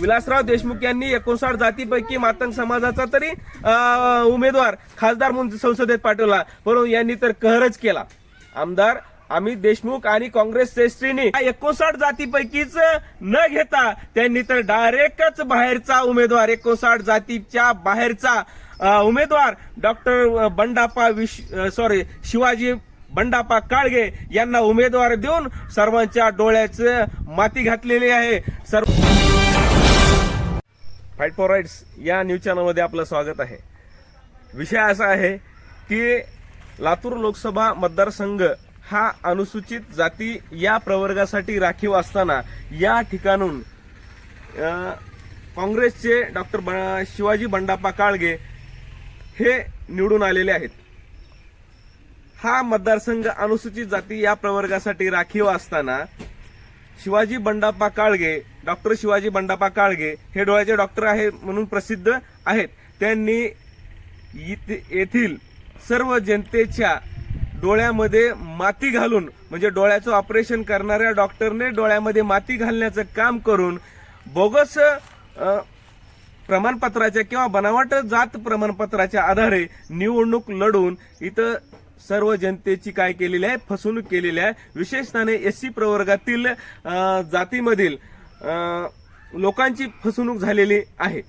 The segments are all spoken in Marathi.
विलासराव देशमुख यांनी एकोणसाठ जातीपैकी मातंग समाजाचा तरी उमेदवार खासदार म्हणून संसदेत पाठवला. परंतु यांनी तर कहरच केला. आमदार अमित देशमुख आणि काँग्रेस श्रीनी एकोणसाठ जातीपैकीच न घेता त्यांनी तर डायरेक्टच बाहेरचा उमेदवार एकोणसाठ जातीच्या बाहेरचा उमेदवार डॉक्टर बंडापा विश सॉरी शिवाजी बंडापा काळगे यांना उमेदवार देऊन सर्वांच्या डोळ्याचे माती घातलेली आहे. सर्व फाईट फॉर राईट्स या न्यूज चॅनलमध्ये आपलं स्वागत आहे. विषय असा आहे की लातूर लोकसभा मतदारसंघ हा अनुसूचित जाती या प्रवर्गासाठी राखीव असताना या ठिकाणून काँग्रेसचे डॉक्टर शिवाजी बंडाप्पा काळगे हे निवडून आलेले आहेत. हा मतदारसंघ अनुसूचित जाती या प्रवर्गासाठी राखीव असताना शिवाजी बंडाप्पा काळगे डॉक्टर शिवाजी बंडाप्पा काळगे हे डोळ्याचे डॉक्टर आहे म्हणून प्रसिद्ध आहेत. त्यांनी इथे- येथील सर्व जनतेच्या डोळ्यामध्ये माती घालून म्हणजे डोळ्याचं ऑपरेशन करणाऱ्या डॉक्टरने डोळ्यामध्ये माती घालण्याचं काम करून बोगस प्रमाणपत्राच्या किंवा बनावट जात प्रमाणपत्राच्या आधारे निवडणूक लढून इथं सर्व जनतेची काय केलेली आहे फसवणूक केलेली आहे. विशेषताने एस सी प्रवर्गातील जातीमधील लोकांची फसवणूक झालेली आहे.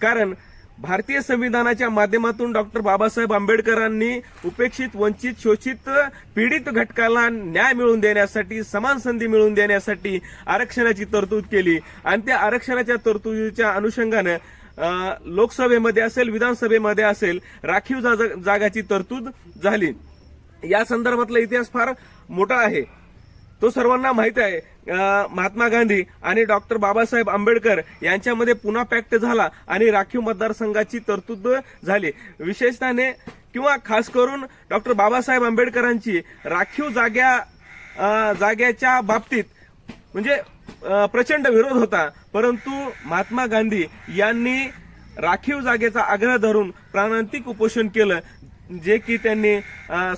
कारण भारतीय संविधानाच्या माध्यमातून डॉक्टर बाबासाहेब आंबेडकरांनी उपेक्षित वंचित शोषित पीडित घटकाला न्याय मिळवून देण्यासाठी समान संधी मिळवून देण्यासाठी आरक्षणाची तरतूद केली. आणि त्या आरक्षणाच्या तरतुदीच्या अनुषंगानं लोकसभेमध्ये असेल विधानसभेमध्ये असेल राखीव जा- जागाची तरतूद झाली. या संदर्भातला इतिहास फार मोठा आहे. तो सर्वांना माहीत आहे. महात्मा गांधी आणि डॉक्टर बाबासाहेब आंबेडकर यांच्यामध्ये पुन्हा पॅक्ट झाला आणि राखीव मतदारसंघाची तरतूद झाली. विशेषताने किंवा खास करून डॉक्टर बाबासाहेब आंबेडकरांची राखीव जाग्या जाग्याच्या बाबतीत म्हणजे प्रचंड विरोध होता. परंतु महात्मा गांधी यांनी राखीव जागेचा आग्रह धरून प्राणांतिक उपोषण केलं जे की त्यांनी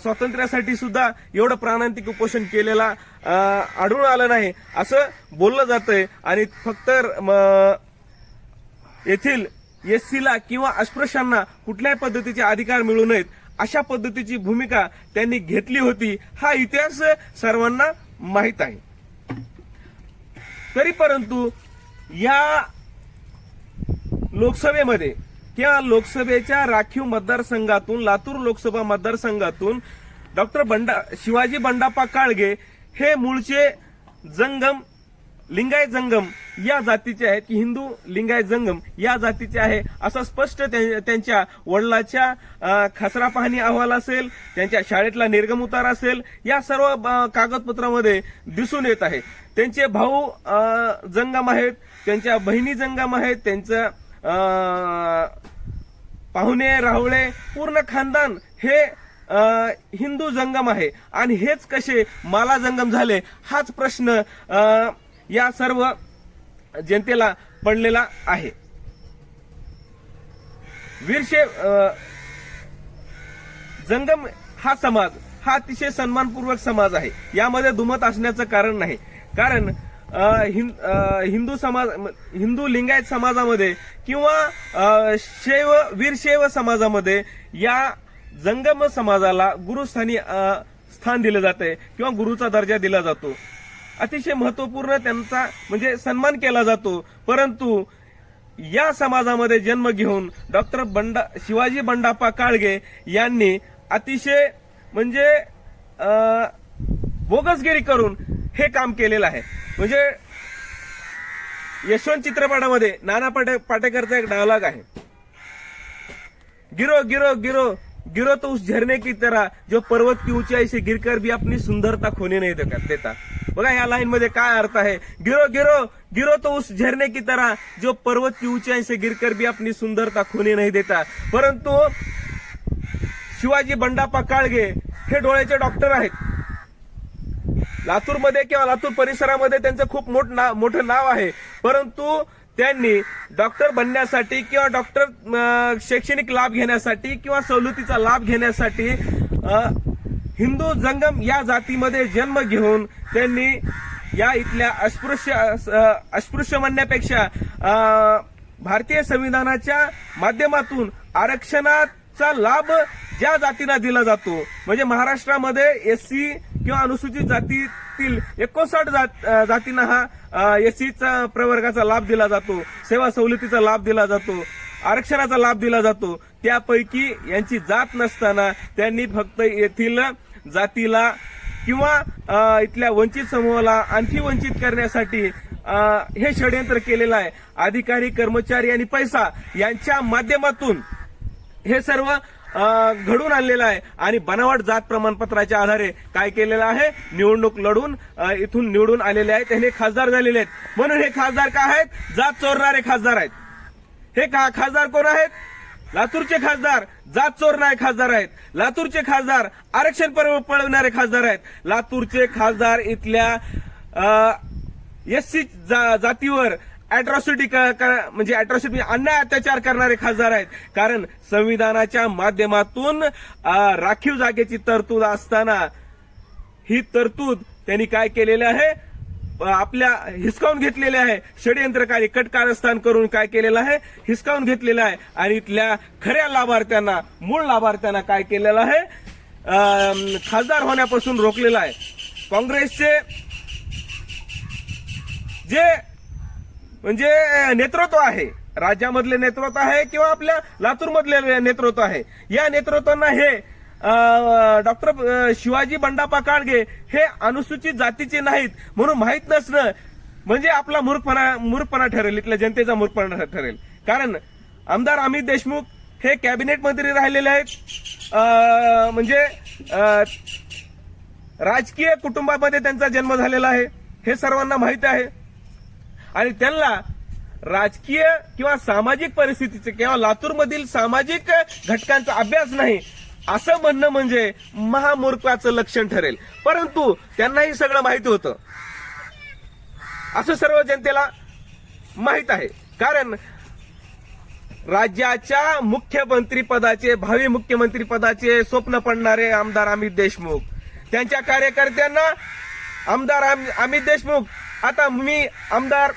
स्वातंत्र्यासाठी सुद्धा एवढं प्राणांतिक उपोषण केलेला आढळून आलं नाही. असं बोललं जातंय आणि फक्त येथील एस किंवा अस्पृश्यांना कुठल्याही पद्धतीचे अधिकार मिळू नयेत अशा पद्धतीची भूमिका त्यांनी घेतली होती. हा इतिहास सर्वांना माहीत आहे. तरी परंतु या लोकसभेमध्ये किंवा लोकसभेच्या राखीव मतदारसंघातून लातूर लोकसभा मतदारसंघातून डॉक्टर बंडा शिवाजी बंडाप्पा काळगे हे मूळचे जंगम लिंगायत जंगम या जातीचे आहेत की हिंदू लिंगायत जंगम या जातीचे आहे असं स्पष्ट त्यांच्या वडिलाच्या खसरा पाहणी अहवाल असेल त्यांच्या शाळेतला निर्गम उतार असेल या सर्व कागदपत्रामध्ये दिसून येत आहे. त्यांचे भाऊ जंगम आहेत त्यांच्या बहिणी जंगम आहेत त्यांचं पाहुणे राहुळे पूर्ण खानदान हे हिंदू जंगम आहे. आणि हेच कसे माला जंगम झाले? हाच प्रश्न या सर्व जनतेला पडलेला आहे. वीरशे जंगम हा समाज हा अतिशय सन्मानपूर्वक समाज आहे. यामध्ये दुमत असण्याचं कारण नाही. कारण हिं- हिंदू समाज हिंदू लिंगायत समाजामध्ये किंवा शैव वीरशैव समाजामध्ये या जंगम समाजाला गुरुस्थानी स्थान दिलं जाते किंवा गुरुचा दर्जा दिला जातो. अतिशय महत्त्वपूर्ण त्यांचा म्हणजे सन्मान केला जातो. परंतु या समाजामध्ये जन्म घेऊन डॉक्टर बंडा शिवाजी बंडाप्पा काळगे यांनी अतिशय म्हणजे बोगसगिरी करून हे काम केलेलं आहे. म्हणजे यशवंत चित्रपटामध्ये नाना पाटे पाटेकरचा एक डायलॉग आहे. गिरो गिरो गिरो गिरो तो उस झरने की तरह जो पर्वत की ऊंचाई से गिरकर भी अपनी सुंदरता खोने नहीं देता। बघा या लाईन मध्ये काय अर्थ आहे? गिरो गिरो गिरो तो उस झरने की तरह जो पर्वत की ऊंचाई से गिरकर भी अपनी सुंदरता खोने नहीं देता। परंतु शिवाजी बंडापा काळगे हे डोळ्याचे डॉक्टर आहेत. लातूरमध्ये किंवा लातूर परिसरामध्ये त्यांचं खूप मोठ ना- मोठं नाव आहे. परंतु त्यांनी डॉक्टर बनण्यासाठी किंवा डॉक्टर शैक्षणिक लाभ घेण्यासाठी किंवा सवलतीचा लाभ घेण्यासाठी हिंदू जंगम या जातीमध्ये जन्म घेऊन त्यांनी या इथल्या अस्पृश्य अस्पृश्य म्हणण्यापेक्षा भारतीय संविधानाच्या माध्यमातून आरक्षणाचा लाभ ज्या जातींना दिला जातो म्हणजे महाराष्ट्रामध्ये एस सी किंवा अनुसूचित जातीतील एकोणसाठ जात जातींना हा एस सीचा प्रवर्गाचा लाभ दिला जातो सेवा सवलतीचा लाभ दिला जातो आरक्षणाचा लाभ दिला जातो त्यापैकी यांची जात नसताना त्यांनी फक्त येथील जातीला किंवा इथल्या वंचित समूहाला आणखी वंचित करण्यासाठी हे षडयंत्र केलेलं आहे. अधिकारी कर्मचारी आणि पैसा यांच्या माध्यमातून हे सर्व घडून आणलेलं आहे. आणि बनावट जात प्रमाणपत्राच्या आधारे काय केलेलं आहे? निवडणूक लढून इथून निवडून आलेले आहेत. हे खासदार झालेले आहेत. म्हणून हे खासदार काय आहेत? जात चोरणारे खासदार आहेत. हे का खासदार कोण आहेत? लातूरचे खासदार जात चोर नाही खासदार आहेत. लातूरचे खासदार आरक्षण पळवणारे खासदार आहेत. लातूरचे खासदार इथल्या एससी जा, जातीवर अॅट्रॉसिटी म्हणजे अॅट्रॉसिटी अन्याय अत्याचार करणारे खासदार आहेत. कारण संविधानाच्या माध्यमातून राखीव जागेची तरतूद असताना ही तरतूद त्यांनी काय केलेलं आहे? आपल्या हिसकावून घेतलेले आहे. षडयंत्रकारी कटकारस्थान करून काय केलेलं आहे? हिसकावून घेतलेलं आहे. आणि इथल्या खऱ्या लाभार्थ्यांना मूळ लाभार्थ्यांना काय केलेलं आहे? खासदार होण्यापासून रोखलेलं आहे. काँग्रेसचे जे म्हणजे नेतृत्व आहे राज्यामधले नेतृत्व आहे किंवा आपल्या लातूरमधले नेतृत्व आहे या नेतृत्वांना हे डॉक्टर शिवाजी बंडापा काळगे हे अनुसूचित जातीचे नाहीत म्हणून माहीत नसणं म्हणजे आपला मूर्खपणा मूर्खपणा ठरेल इथल्या जनतेचा मूर्खपणा ठरेल. कारण आमदार अमित देशमुख हे कॅबिनेट मंत्री राहिलेले आहेत. म्हणजे राजकीय कुटुंबामध्ये त्यांचा जन्म झालेला आहे. हे सर्वांना माहीत आहे. आणि त्यांना राजकीय किंवा सामाजिक परिस्थितीचे किंवा लातूरमधील सामाजिक घटकांचा अभ्यास नाही. असं म्हणणं म्हणजे महामूर्खाचं लक्षण ठरेल. परंतु त्यांनाही सगळं माहिती होतं. असं सर्व जनतेला माहीत आहे. कारण राज्याच्या मुख्यमंत्री पदाचे भावी मुख्यमंत्री पदाचे स्वप्न पडणारे आमदार अमित देशमुख. त्यांच्या कार्यकर्त्यांना आमदार आम- अमित देशमुख. आता मी आमदार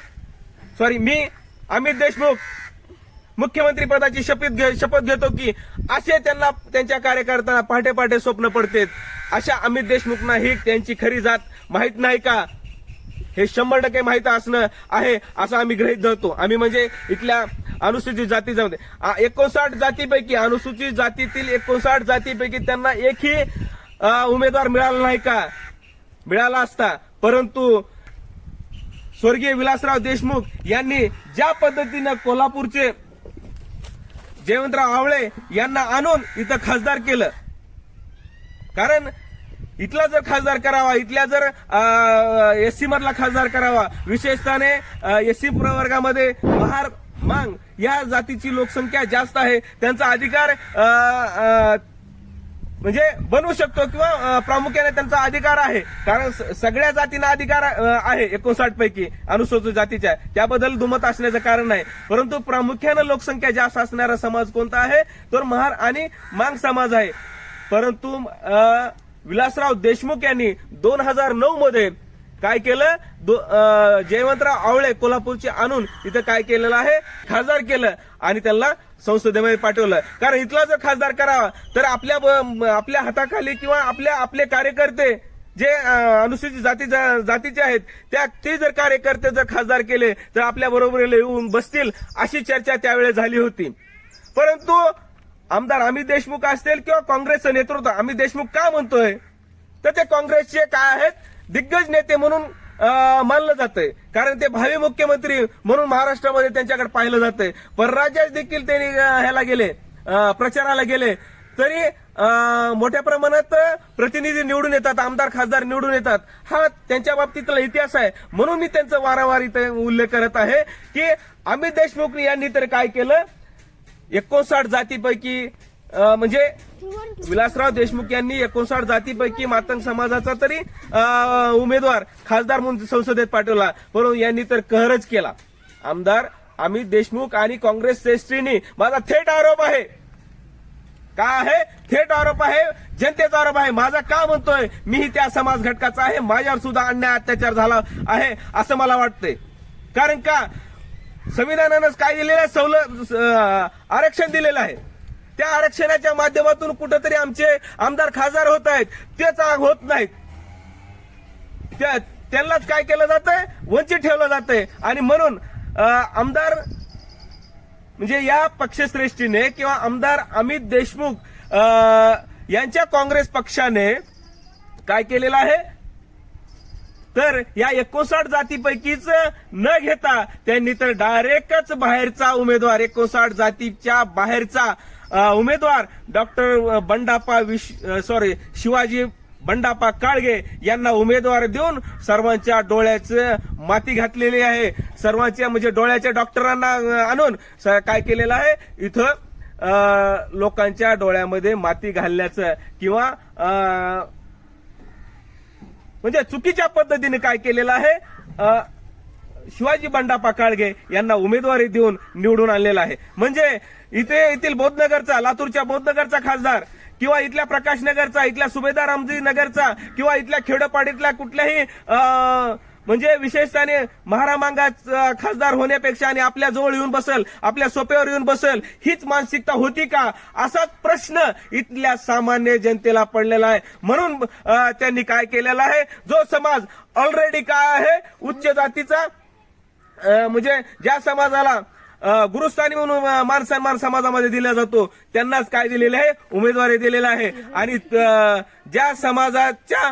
सॉरी मी अमित देशमुख. मुख्यमंत्री पदाची शपथ घे शपथ घेतो की असे त्यांना त्यांच्या कार्यकर्त्यांना पहाटे पहाटे स्वप्न पडते अशा अमित देशमुखना ही त्यांची खरी जात माहीत नाही का? हे शंभर टक्के माहीत असणं आहे असं आम्ही गृहीत धरतो. आम्ही म्हणजे इथल्या अनुसूचित जाती आ, एकोणसाठ जातीपैकी अनुसूचित जातीतील एकोणसाठ जातीपैकी त्यांना एकही उमेदवार मिळाला नाही का? मिळाला असता. परंतु स्वर्गीय विलासराव देशमुख यांनी ज्या पद्धतीनं कोल्हापूरचे जयवंतराव आवळे यांना आणून इथं खासदार केलं. कारण इथला जर खासदार करावा इथल्या जर एस सी मधला खासदार करावा विशेषताने एस सी प्रवर्गामध्ये महार मांग या जातीची लोकसंख्या जास्त आहे त्यांचा अधिकार आ, आ, म्हणजे बनवू शकतो किंवा प्रामुख्याने त्यांचा अधिकार आहे. कारण सगळ्या जातींना अधिकार आहे एकोणसाठ पैकी अनुसूचित जातीच्या. त्याबद्दल दुमत असण्याचं कारण नाही. परंतु प्रामुख्यानं लोकसंख्या जास्त असणारा समाज कोणता आहे? तर महार आणि मांग समाज आहे. परंतु विलासराव देशमुख यांनी दोन हजार नऊ मध्ये काय केलं? दो- जयवंतराव आवळे कोल्हापूरचे आणून इथं काय केलेलं आहे? खासदार केलं आणि त्यांना संसदेमध्ये पाठवलं. कारण इथला जर खासदार करावा तर आपल्या ब- आपल्या हाताखाली किंवा आपल्या आपले कार्यकर्ते जे अनुसूचित जाती जातीचे आहेत त्या ते जर कार्यकर्ते जर खासदार केले तर आपल्या बरोबर येऊन बसतील अशी चर्चा त्यावेळेस झाली होती. परंतु आमदार अमित देशमुख असतील किंवा काँग्रेसचं नेतृत्व अमित देशमुख का म्हणतोय? तर ते काँग्रेसचे काय आहेत? दिग्गज नेते म्हणून मानलं जातंय. कारण ते भावी मुख्यमंत्री म्हणून महाराष्ट्रामध्ये त्यांच्याकडे पाहिलं जातंय. परराज्यात देखील त्यांनी ह्याला गेले प्रचाराला गेले. तरी मोठ्या प्रमाणात प्रतिनिधी निवडून येतात आमदार खासदार निवडून येतात. हा त्यांच्या बाबतीतला इतिहास आहे. म्हणून मी त्यांचा वारंवार इथे उल्लेख करत आहे की अमित देशमुख यांनी तर काय केलं? एकोणसाठ जातीपैकी म्हणजे विलासराव देशमुख यांनी एकोणसाठ जातीपैकी मातंग समाजाचा तरी उमेदवार खासदार म्हणून संसदेत पाठवला. परंतु यांनी तर कहरच केला. आमदार अमित देशमुख आणि काँग्रेस श्रेष्ठींनी माझा थेट आरोप आहे. काय आहे? थेट आरोप आहे. जनतेचा आरोप आहे. माझा का म्हणतोय? मीही त्या समाज घटकाचा आहे. माझ्यावर सुद्धा अन्याय अत्याचार झाला आहे असं मला वाटतंय. कारण का? संविधानानंच काय दिलेलं आहे? सवलत आरक्षण दिलेलं आहे. त्या आरक्षणाच्या माध्यमातून कुठंतरी आमचे आमदार खासदार होत आहेत. तेच होत नाहीत त्यांनाच काय केलं जातंय? वंचित ठेवलं जातंय. आणि म्हणून आमदार म्हणजे या पक्षश्रेष्ठीने किंवा आमदार अमित देशमुख यांच्या काँग्रेस पक्षाने काय केलेलं आहे? तर या एकोणसाठ जातीपैकीच न घेता त्यांनी तर डायरेक्टच बाहेरचा उमेदवार एकोणसाठ जातीच्या बाहेरचा उमेदवार डॉक्टर बंडापा विश सॉरी शिवाजी बंडापा काळगे यांना उमेदवार देऊन सर्वांच्या डोळ्याचं माती घातलेली आहे. सर्वांच्या म्हणजे डोळ्याच्या डॉक्टरांना आणून स- काय केलेलं आहे? इथं लोकांच्या डोळ्यामध्ये माती घालण्याचं किंवा म्हणजे चुकीच्या पद्धतीने काय केलेलं आहे? शिवाजी बंडापा काळगे यांना उमेदवारी देऊन निवडून आणलेला आहे. म्हणजे इथे येथील बोधनगरचा लातूरच्या बोधनगरचा खासदार किंवा इथल्या प्रकाश नगरचा इथल्या सुभेदार रामजी नगरचा किंवा इथल्या खेडोपाडीतल्या कुठल्याही म्हणजे विशेषताने महारामांगा खासदार होण्यापेक्षा आणि आपल्या जवळ येऊन बसल आपल्या सोप्यावर येऊन बसल हीच मानसिकता होती का? असाच प्रश्न इथल्या सामान्य जनतेला पडलेला आहे. म्हणून त्यांनी काय केलेला आहे? जो समाज ऑलरेडी काय आहे? उच्च जातीचा म्हणजे ज्या समाजाला गुरुस्थानी म्हणून मान सन्मान समाजामध्ये दिला जातो त्यांनाच काय दिलेलं आहे? उमेदवारी दिलेलं आहे. आणि ज्या समाजाच्या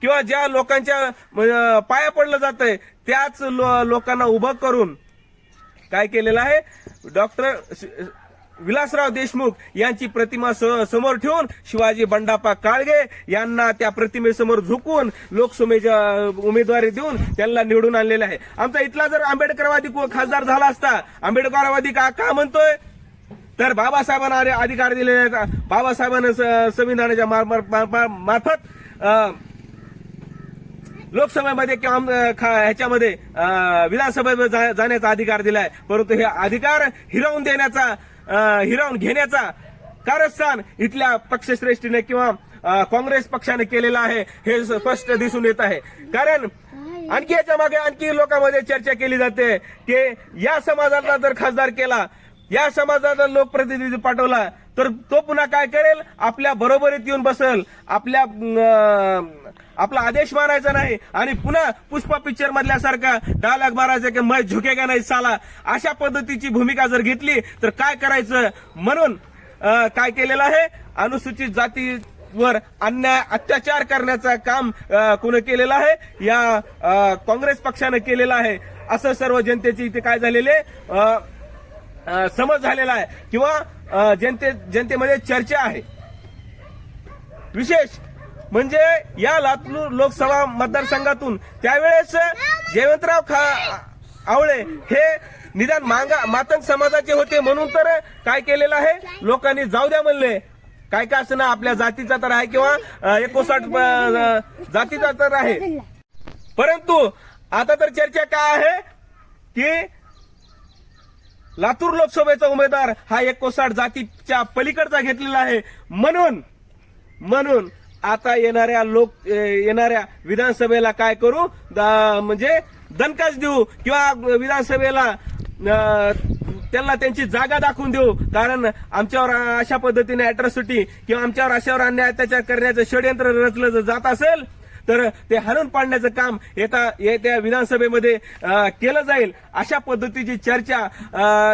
किंवा ज्या लोकांच्या पाया पडलं जात आहे त्याच लो- लोकांना उभं करून काय केलेलं आहे? डॉक्टर विलासराव देशमुख यांची प्रतिमा स- समोर ठेवून शिवाजी बंडापा काळगे यांना त्या प्रतिमेसमोर झुकून लोकसभेच्या उमेदवारी देऊन त्यांना निवडून आणलेला आहे. आमचा इथला जर आंबेडकरवादी खासदार झाला असता आंबेडकरवादी का का म्हणतोय? तर बाबासाहेबांना अधिकार दिलेले बाबासाहेबांना स- संविधानाच्या मार- मार- मार- मार- मार्फत लोकसभेमध्ये किंवा ह्याच्यामध्ये अं, विधानसभेमध्ये जा- जाण्याचा अधिकार दिलाय. परंतु हे अधिकार हिरावून देण्याचा हिरावून घेण्याचा कारस्थान इथल्या पक्षश्रेष्ठीने किंवा काँग्रेस पक्षाने केलेलं आहे हे स्पष्ट दिसून येत आहे. कारण आणखी याच्या मागे आणखी लोकांमध्ये चर्चा केली जाते की या समाजाला जर खासदार केला या समाजाला लोकप्रतिनिधी पाठवला तर तो पुन्हा काय करेल? आपल्या बरोबरीत येऊन बसेल. आपल्या आपला आदेश मानायचा नाही. आणि पुन्हा पुष्पा पिक्चर मधल्यासारखा डायलॉग मारायचा की मै झुकेगा नाही साला? अशा पद्धतीची भूमिका जर घेतली तर काय करायचं? म्हणून काय केलेलं आहे? अनुसूचित जातीवर अन्याय अत्याचार करण्याचं काम कोणी केलेलं आहे? या काँग्रेस पक्षानं केलेलं आहे. असं सर्व जनतेची इथे काय झालेले? अं, समज झालेला आहे. किंवा जनते जनतेमध्ये चर्चा आहे. विशेष म्हणजे या लातूर लोकसभा मतदारसंघातून त्यावेळेस जयवंतराव खा आवळे हे निदान मांगा मातंग समाजाचे होते म्हणून तर काय केलेलं आहे? लोकांनी जाऊ द्या म्हणले. काय काय असं ना आपल्या जातीचा तर आहे किंवा एकोसाठ जातीचा तर आहे. परंतु आता तर चर्चा काय आहे? की लातूर लोकसभेचा उमेदवार हा एकोसाठ जातीच्या पलीकडचा घेतलेला आहे. म्हणून म्हणून आता येणाऱ्या लोक येणाऱ्या विधानसभेला काय करू? म्हणजे दणकाच देऊ किंवा विधानसभेला त्यांना त्यांची जागा दाखवून देऊ. कारण आमच्यावर अशा पद्धतीने अॅट्रॉसिटी किंवा आमच्यावर अशावर अन्याय अत्याचार करण्याचं षडयंत्र रचलं जर जात असेल तर ते हाणून पाडण्याचं काम येता येत्या विधानसभेमध्ये केलं जाईल. अशा पद्धतीची चर्चा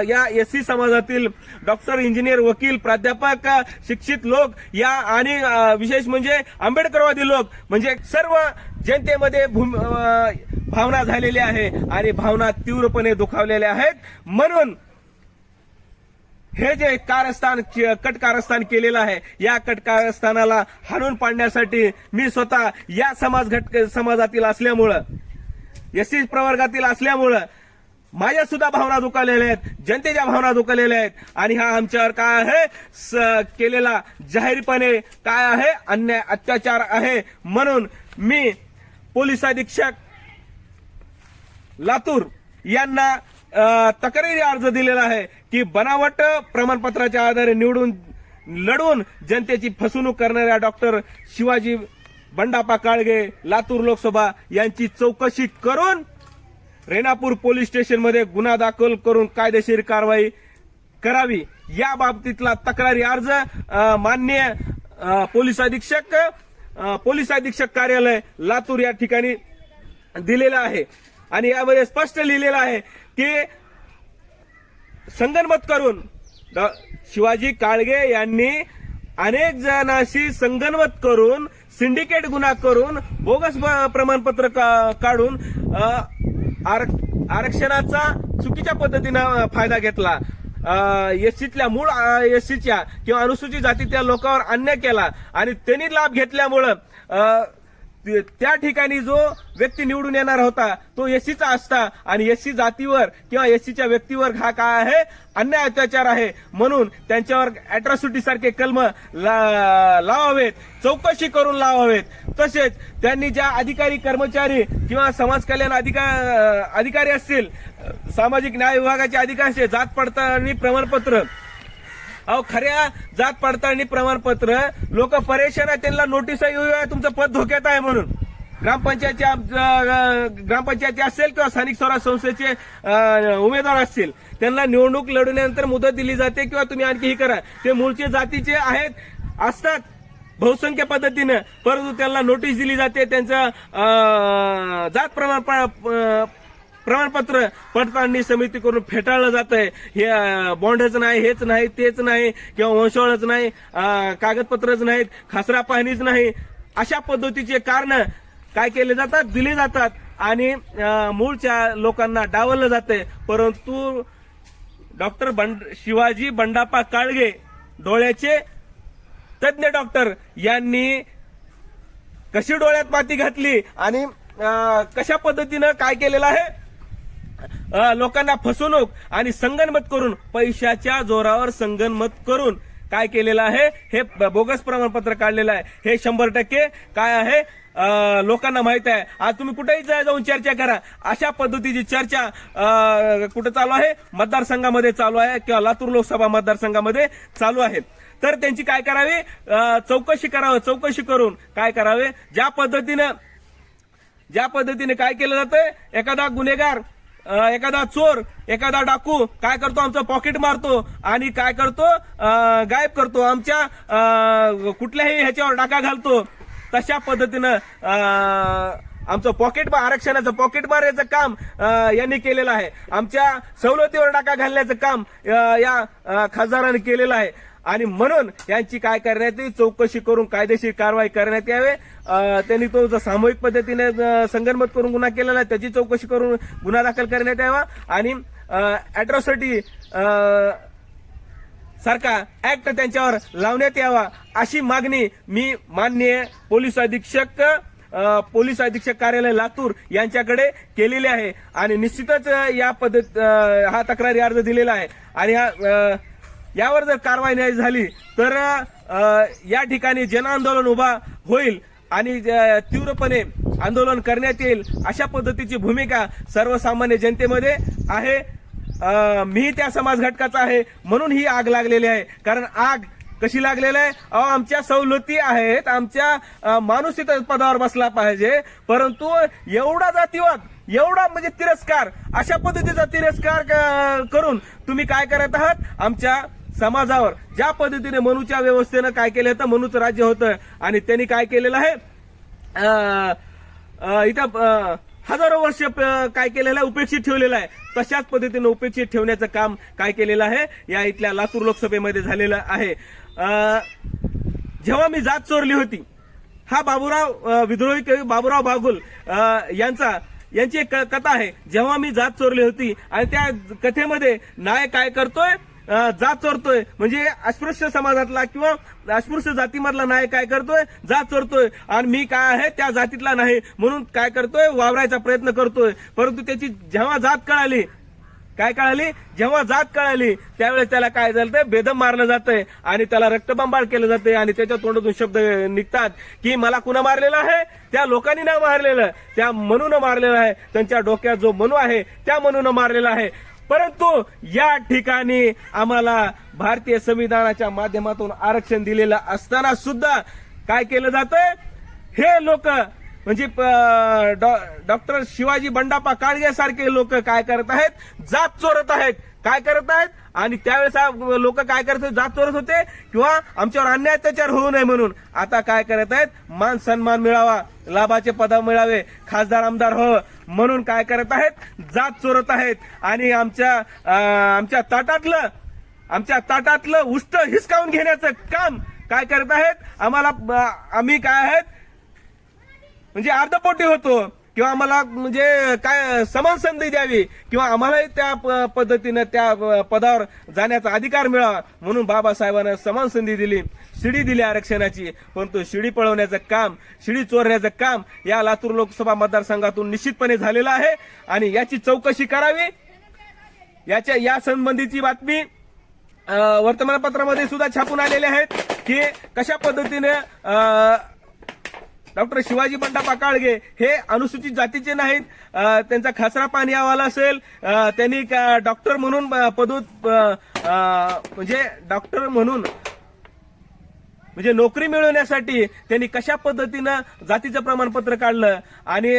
या एस सी समाजातील डॉक्टर इंजिनियर वकील प्राध्यापक शिक्षित लोक या आणि विशेष म्हणजे आंबेडकरवादी लोक म्हणजे सर्व जनतेमध्ये भूम- भावना झालेली आहे आणि भावना तीव्रपणे दुखावलेल्या आहेत. म्हणून हे जे कारस्थान कट कारस्थान केलेलं आहे या कट कारस्थानाला हाणून पाडण्यासाठी मी स्वतः या समाज घटक समाजातील असल्यामुळं एससी प्रवर्गातील असल्यामुळं माझ्या सुद्धा भावना दुखावलेल्या आहेत जनतेच्या भावना दुखावलेल्या आहेत. आणि हा आमच्यावर काय आहे? स- केलेला जाहीरपणे काय आहे? अन्याय अत्याचार आहे. म्हणून मी पोलीस अधीक्षक लातूर यांना तक्रारी अर्ज दिलेला आहे की बनावट प्रमाणपत्राच्या आधारे निवडून लढून जनतेची फसवणूक करणाऱ्या डॉक्टर शिवाजी बंडापा काळगे लातूर लोकसभा यांची चौकशी करून रेणापूर पोलीस स्टेशनमध्ये गुन्हा दाखल करून कायदेशीर कारवाई करावी. या बाबतीतला तक्रारी अर्ज मान्य पोलीस अधीक्षक पोलीस अधीक्षक कार्यालय लातूर या ठिकाणी दिलेलं आहे. आणि यामध्ये स्पष्ट लिहिलेलं आहे की संगनमत करून शिवाजी काळगे यांनी अनेक जणांशी संगनमत करून सिंडिकेट गुन्हा करून बोगस प्रमाणपत्र का- काढून आरक्षणाचा चुकीच्या पद्धतीनं फायदा घेतला. एससीतल्या मूळ एससीच्या किंवा अनुसूचित जातीच्या लोकांवर अन्याय केला आणि त्यांनी लाभ घेतल्यामुळं त्या ठिकाणी जो व्यक्ती निवडून येणार होता तो एससीचा असता. आणि एससी जातीवर किंवा एससीच्या व्यक्तीवर हा काय आहे? अन्याय अत्याचार आहे. म्हणून त्यांच्यावर अॅट्रॉसिटी सारखे कलम ला- लावावेत. चौकशी करून लावावेत. तसेच त्यांनी ज्या अधिकारी कर्मचारी किंवा समाज कल्याण अधिका- अधिकारी असतील सामाजिक न्याय विभागाचे अधिकारी असतील जात पडताळणी प्रमाणपत्र अहो खऱ्या जात पडताळणी प्रमाणपत्र लोक परेशान आहे त्यांना नोटीस येऊ आहे तुमचं पद धोक्यात आहे म्हणून. ग्रामपंचायतच्या ग्रामपंचायती ग्रामपंचायतचे असेल किंवा स्थानिक स्वराज संस्थेचे उमेदवार असतील त्यांना निवडणूक लढवल्यानंतर मुदत दिली जाते किंवा तुम्ही आणखी हे करा. ते मूळचे जातीचे आहेत असतात बहुसंख्य पद्धतीनं परंतु त्यांना नोटीस दिली जाते त्यांचं जात प्रमाण प- प्रमाणपत्र पडताळणी समिती करून फेटाळलं जात आहे हे बॉन्डचं बॉन्डच नाही हेच नाही तेच नाही किंवा वंशावळच नाही कागदपत्रच नाहीत खासरा पाहणीच नाही. अशा पद्धतीचे कारण काय केले जातात? दिले जातात. आणि मूळच्या लोकांना डावललं जाते परंतु डॉक्टर बंड शिवाजी बंडापा काळगे डोळ्याचे तज्ञ डॉक्टर यांनी कशी डोळ्यात माती घातली आणि कशा पद्धतीनं काय केलेलं आहे? लोकांना फसवणूक आणि संगनमत करून पैशाच्या जोरावर संगनमत करून काय केलेलं आहे? हे बोगस प्रमाणपत्र काढलेलं आहे. हे शंभर टक्के काय आहे? लोकांना माहीत आहे. आज तुम्ही कुठेही जाऊन चर्चा करा. अशा पद्धतीची चर्चा कुठं चालू आहे? मतदारसंघामध्ये चालू आहे किंवा लातूर लोकसभा मतदारसंघामध्ये चालू आहे. तर त्यांची काय करावी? चौकशी करावं. चौकशी करून काय करावे? ज्या पद्धतीनं ज्या पद्धतीने काय केलं जातंय? एखादा गुन्हेगार एखादा चोर एखादा डाकू काय करतो? आमचं पॉकेट मारतो आणि काय करतो? गायब करतो. आमच्या कुठल्याही ह्याच्यावर डाका घालतो. तशा पद्धतीनं आमचं पॉकेट आरक्षणाचं पॉकेट मारायचं काम यांनी केलेलं आहे. आमच्या सवलतीवर डाका घालण्याचं काम या खासदारांनी केलेलं आहे. आणि म्हणून यांची काय करण्यात येईल? चौकशी करून कायदेशीर कारवाई करण्यात यावे. त्यांनी तो जो सामूहिक पद्धतीने संगनमत करून गुन्हा केलेला आहे त्याची चौकशी करून गुन्हा दाखल करण्यात यावा. आणि अॅट्रॉसिटी सारखा ऍक्ट त्यांच्यावर लावण्यात यावा अशी मागणी मी माननीय पोलीस अधीक्षक पोलीस अधीक्षक कार्यालय लातूर यांच्याकडे केलेली आहे. आणि निश्चितच या पद्धत हा तक्रारी अर्ज दिलेला आहे. आणि हा यावर जर कारवाई नाही झाली तर या ठिकाणी जन आंदोलन उभा होईल आणि तीव्रपणे आंदोलन करण्यात येईल अशा पद्धतीची भूमिका सर्वसामान्य जनतेमध्ये आहे. मी त्या समाज घटकाचा आहे म्हणून ही आग लागलेली आहे. कारण आग कशी लागलेली आहे? अहो आमच्या सवलती आहेत आमच्या अ, माणूस पदावर बसला पाहिजे. परंतु एवढा जातीवाद एवढा म्हणजे तिरस्कार अशा पद्धतीचा तिरस्कार करून तुम्ही काय करत आहात? आमच्या समाजावर ज्या पद्धतीने मनूच्या व्यवस्थेनं काय केलं होतं मनूचं राज्य होतं आणि त्यांनी काय केलेलं आहे? इथं हजारो वर्ष काय केलेलं आहे उपेक्षित ठेवलेलं आहे. तशाच पद्धतीने उपेक्षित ठेवण्याचं काम काय केलेलं आहे? या इथल्या लातूर लोकसभेमध्ये झालेलं आहे. जेव्हा मी जात चोरली होती हा बाबूराव विद्रोही कवी बाबूराव बागुल यांचा यांची एक कथा आहे. जेव्हा मी जात चोरली होती आणि त्या कथेमध्ये नायक काय करतोय? जात चोरतोय. म्हणजे अस्पृश्य समाजातला किंवा अस्पृश्य जातीमधला नाही काय करतोय? जात चोरतोय. आणि मी काय आहे? त्या जातीतला नाही. म्हणून काय करतोय? वावरायचा प्रयत्न करतोय. परंतु त्याची जेव्हा जात कळाली काय कळाली? जेव्हा जात कळाली त्यावेळेस त्याला काय झालं बेदम मारलं जातंय. आणि त्याला रक्तबंबाळ केलं जातंय. आणि त्याच्या तोंडातून शब्द निघतात की मला कुणा मारलेलं आहे? त्या लोकांनी ना मारलेलं. त्या मनून मारलेलं आहे. त्यांच्या डोक्यात जो मनू आहे त्या मनून मारलेला आहे. परंतु या ठिकाणी आम्हाला भारतीय संविधानाच्या माध्यमातून आरक्षण दिलेलं असताना सुद्धा काय केलं जातं हे लोक म्हणजे प- डॉ- डॉक्टर शिवाजी बंडापा काळग्यासारखे लोक काय करत आहेत? जात चोरत आहेत. काय करत आहेत? आणि त्यावेळेस लोक काय करत होते? जात चोरत होते. किंवा आमच्यावर अन्याय अत्याचार होऊ नये म्हणून. आता काय करत आहेत? मान सन्मान मिळावा. लाभाचे पद मिळावे. खासदार आमदार हो. म्हणून काय करत आहेत? जात चोरत आहेत. आणि आमच्या आमच्या ताटातलं आमच्या ताटातलं उष्ट हिसकावून घेण्याचं काम काय करत आहेत? आम्हाला आम्ही काय आहेत? म्हणजे अर्धपोटी होतो. किंवा आम्हाला म्हणजे काय समान संधी द्यावी. किंवा आम्हालाही त्या प- पद्धतीनं त्या पदावर जाण्याचा अधिकार मिळावा. म्हणून बाबासाहेबांना समान संधी दिली. शिडी दिली आरक्षणाची. परंतु शिडी पळवण्याचं काम शिडी चोरण्याचं काम या लातूर लोकसभा मतदारसंघातून निश्चितपणे झालेलं आहे. आणि याची चौकशी करावी. याच्या या संबंधीची बातमी वर्तमानपत्रामध्ये सुद्धा छापून आलेल्या आहेत की कशा पद्धतीने डॉक्टर शिवाजी बंडापा काळगे हे अनुसूचित जातीचे नाहीत. त्यांचा खासरा पाणी अहवाल असेल. त्यांनी डॉक्टर म्हणून अ, पदोत अ, म्हणजे डॉक्टर म्हणून म्हणजे नोकरी मिळवण्यासाठी त्यांनी कशा पद्धतीनं जातीचं प्रमाणपत्र काढलं? आणि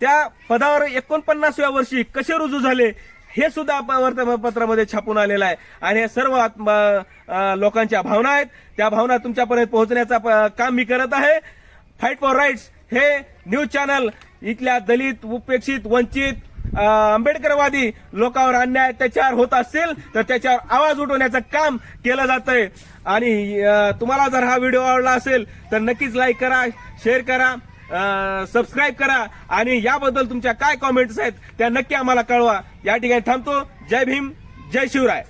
त्या पदावर एकोणपन्नासव्या वर्षी कसे रुजू झाले? हे सुद्धा वर्तमानपत्रामध्ये छापून आलेलं आहे. आणि हे सर्व लोकांच्या भावना आहेत. त्या भावना तुमच्यापर्यंत पोहोचण्याचा प- काम मी करत आहे. फाईट फॉर राईट्स हे न्यूज चॅनल इथल्या दलित उपेक्षित वंचित आंबेडकरवादी लोकांवर अन्याय त्याच्यावर होत असतील तर त्याच्यावर आवाज उठवण्याचं काम केलं जातंय. आणि तुम्हाला जर हा व्हिडिओ आवडला असेल तर नक्कीच लाईक करा शेअर करा. सबस्क्राईब करा आणि याबद्दल तुमच्या काय कॉमेंट्स आहेत त्या नक्की आम्हाला कळवा. या ठिकाणी थांबतो. जय भीम जय शिवराय.